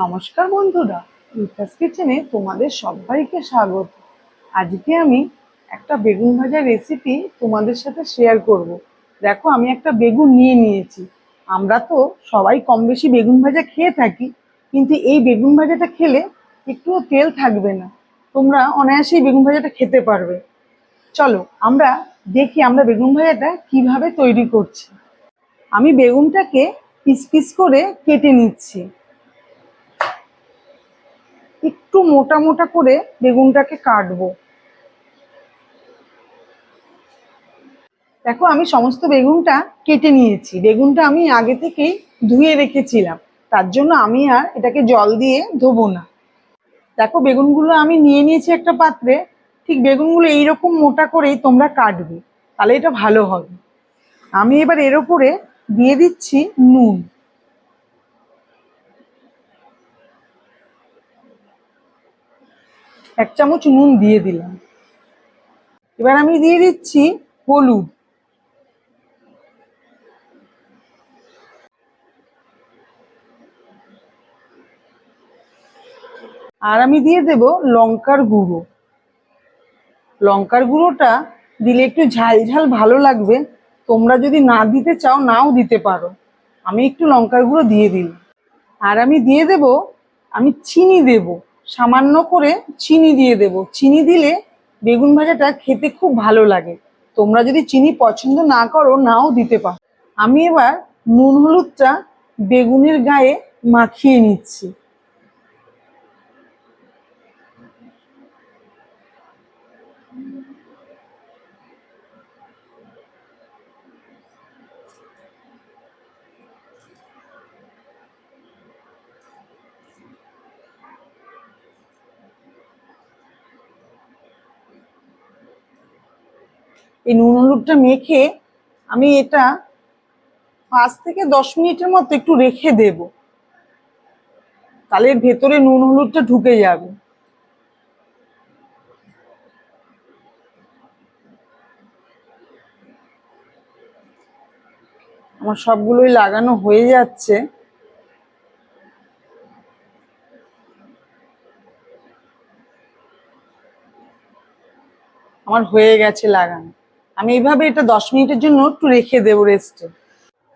নমস্কার বন্ধুরা রুথাস কিচেনে তোমাদের সবাইকে স্বাগত। আজকে আমি একটা বেগুন ভাজার রেসিপি তোমাদের সাথে শেয়ার করব। দেখো, আমি একটা বেগুন নিয়ে নিয়েছি। আমরা তো সবাই কম বেশি বেগুন ভাজা খেয়ে থাকি, কিন্তু এই বেগুন ভাজাটা খেলে একটুও তেল থাকবে না। তোমরা অনায়াসেই বেগুন ভাজাটা খেতে পারবে। চলো, আমরা দেখি আমরা বেগুন ভাজাটা কীভাবে তৈরি করছি। আমি বেগুনটাকে পিস পিস করে কেটে নিচ্ছি। একটু মোটা মোটা করে বেগুনটাকে কাটবো। দেখো, আমি সমস্ত বেগুনটা কেটে নিয়েছি। বেগুনটা আমি আগে থেকেই ধুয়ে রেখেছিলাম। তার জন্য আমি আর এটাকে জল দিয়ে ধোবো না। দেখো, বেগুনগুলো আমি নিয়ে নিয়েছি একটা পাত্রে। ঠিক বেগুনগুলো এইরকম মোটা করেই তোমরা কাটবে। তাহলে এটা ভালো হবে। আমি এবার এর উপরে দিয়ে দিচ্ছি নুন। এক চামচ নুন দিয়ে দিলাম। এবার আমি দিয়ে দিচ্ছি হলুদ। আর আমি দিয়ে দেব লঙ্কার গুঁড়ো। লঙ্কার গুঁড়োটা দিলে একটু ঝাল ঝাল ভালো লাগবে। তোমরা যদি না দিতে চাও, নাও দিতে পারো। আমি একটু লঙ্কার গুঁড়ো দিয়ে দিই আর আমি দিয়ে দেব, আমি চিনি দেব। সামান্য করে চিনি দিয়ে দেব। চিনি দিলে বেগুন ভাজাটা খেতে খুব ভালো লাগে। তোমরা যদি চিনি পছন্দ না করো, নাও দিতে পারো। আমি এবার নুন হলুদটা বেগুনের গায়ে মাখিয়ে নিচ্ছি। এই নুন হলুদটা মেখে আমি এটা পাঁচ থেকে দশ মিনিটের মতো একটু রেখে দেব। তাহলে ভেতরে নুন হলুদটা ঢুকে যাবে। আমার সবগুলোই লাগানো হয়ে যাচ্ছে। আমার হয়ে গেছে লাগানো। আমি এইভাবে এটা দশ মিনিটের জন্য একটু রেখে দেবো রেস্টে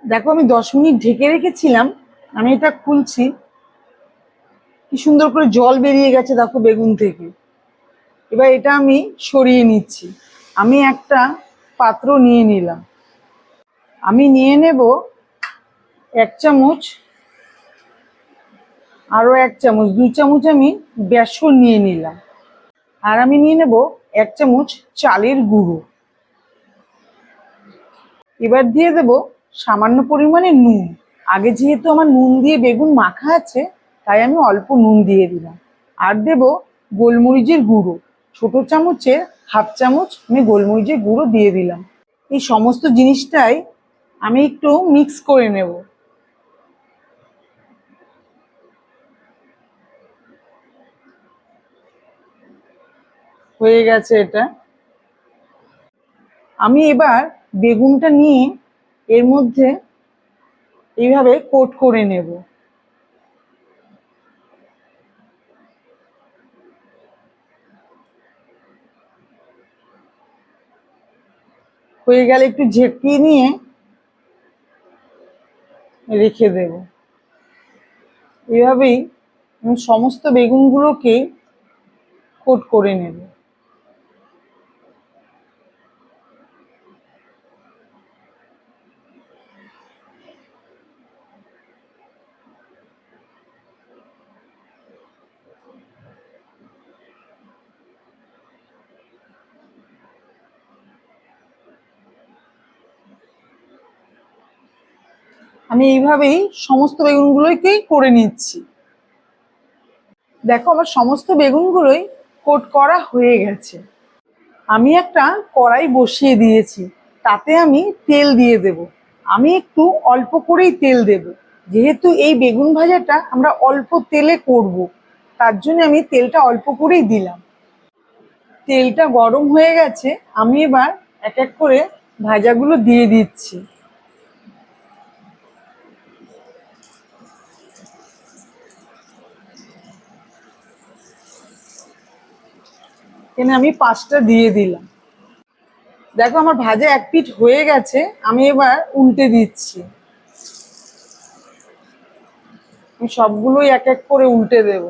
দেখো, আমি দশ মিনিট ঢেকে রেখেছিলাম, আমি এটা খুলছি। কি সুন্দর করে জল বেরিয়ে গেছে দেখো বেগুন থেকে। এবার এটা আমি সরিয়ে নিচ্ছি। আমি একটা পাত্র নিয়ে নিলাম। আমি নিয়ে নেব এক চামচ, আরও এক চামচ, দুই চামচ আমি বেসন নিয়ে নিলাম। আর আমি নিয়ে নেব এক চামচ চালের গুঁড়ো। এবার দিয়ে দেব সামান্য পরিমাণে নুন। আগে যেহেতু আমার নুন দিয়ে বেগুন মাখা আছে, তাই আমি অল্প নুন দিয়ে দিলাম। আর দেব গোলমরিচের গুঁড়ো। ছোট চামচের হাফ চামচ আমি গোলমরিচের গুঁড়ো দিয়ে দিলাম। এই সমস্ত জিনিসটাই আমি একটু মিক্স করে নেব। হয়ে গেছে এটা। আমি এবার বেগুনটা নিয়ে এর মধ্যে এইভাবে কোট করে নেব। হয়ে গেলে একটু ঝেঁকিয়ে নিয়ে রেখে দেব। এভাবেই আমি সমস্ত বেগুনগুলোকে কোট করে নেব। আমি এইভাবেই সমস্ত বেগুনগুলোকেই করে নিচ্ছি। দেখো আমার সমস্ত বেগুনগুলোই কোট করা হয়ে গেছে। আমি একটা কড়াই বসিয়ে দিয়েছি, তাতে আমি তেল দিয়ে দেব। আমি একটু অল্প করেই তেল দেব। যেহেতু এই বেগুন ভাজাটা আমরা অল্প তেলে করব, তার জন্য আমি তেলটা অল্প করেই দিলাম। তেলটা গরম হয়ে গেছে, আমি এবার এক এক করে ভাজাগুলো দিয়ে দিচ্ছি। এখানে আমি পাঁচটা দিয়ে দিলাম। দেখো আমার ভাজা এক পিঠ হয়ে গেছে, আমি এবার উল্টে দিচ্ছি। আমি সবগুলোই এক এক করে উল্টে দেব।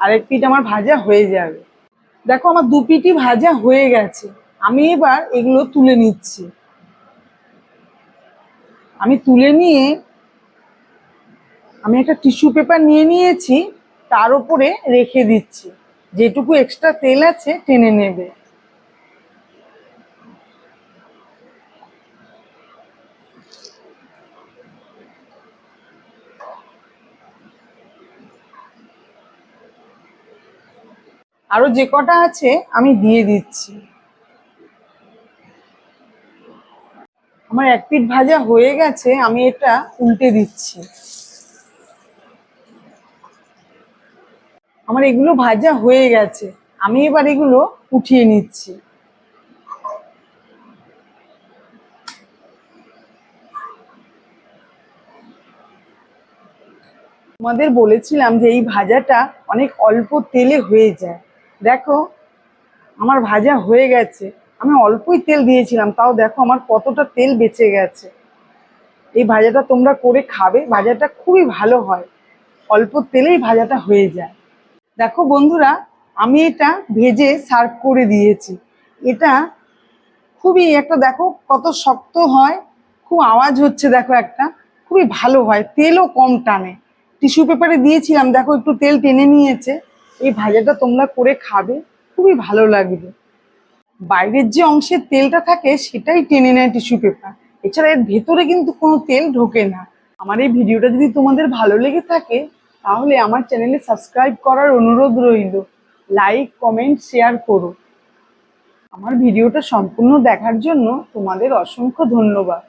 আরেক পিঠ আমার ভাজা হয়ে যাবে। দেখো আমার দু পিঠই ভাজা হয়ে গেছে। আমি এবার এগুলো তুলে নিচ্ছি। আমি তুলে নিয়ে আমি একটা টিস্যু পেপার নিয়ে নিয়েছি, তার উপরে রেখে দিচ্ছি। যেটুকু এক্সট্রা তেল আছে টেনে নেবে। আরও যে কটা আছে আমি দিয়ে দিচ্ছি। আমার এক পিঠ ভাজা হয়ে গেছে, আমি এটা উল্টে দিচ্ছি। আমার এগুলো ভাজা হয়ে গেছে, আমি এবার এগুলো উঠিয়ে নিচ্ছি। তোমাদের বলেছিলাম যে এই ভাজাটা অনেক অল্প তেলে হয়ে যায়। দেখো, আমার ভাজা হয়ে গেছে। আমি অল্পই তেল দিয়েছিলাম, তাও দেখো আমার কতটা তেল বেঁচে গেছে। এই ভাজাটা তোমরা করে খাবে, ভাজাটা খুবই ভালো হয়। অল্প তেলেই ভাজাটা হয়ে যায়। দেখো বন্ধুরা, আমি এটা ভেজে সার্ভ করে দিয়েছি। এটা খুবই একটা দেখো কত শক্ত হয়, খুব আওয়াজ হচ্ছে দেখো একটা, খুবই ভালো হয়, তেলও কম টানে। টিস্যু পেপারে দিয়েছিলাম, দেখো একটু তেল টেনে নিয়েছে। এই ভাজাটা তোমরা করে খাবে, খুবই ভালো লাগবে। বাইরের যে অংশের তেলটা থাকে সেটাই টেনে নেয় টিস্যু পেপার এছাড়া এর ভেতরে কিন্তু কোনো তেল ঢোকে না। আমার এই ভিডিওটা যদি তোমাদের ভালো লেগে থাকে, তাহলে আমার চ্যানেলে সাবস্ক্রাইব করার অনুরোধ রইল। লাইক কমেন্ট শেয়ার করো। আমার ভিডিওটা সম্পূর্ণ দেখার জন্য তোমাদের অসংখ্য ধন্যবাদ।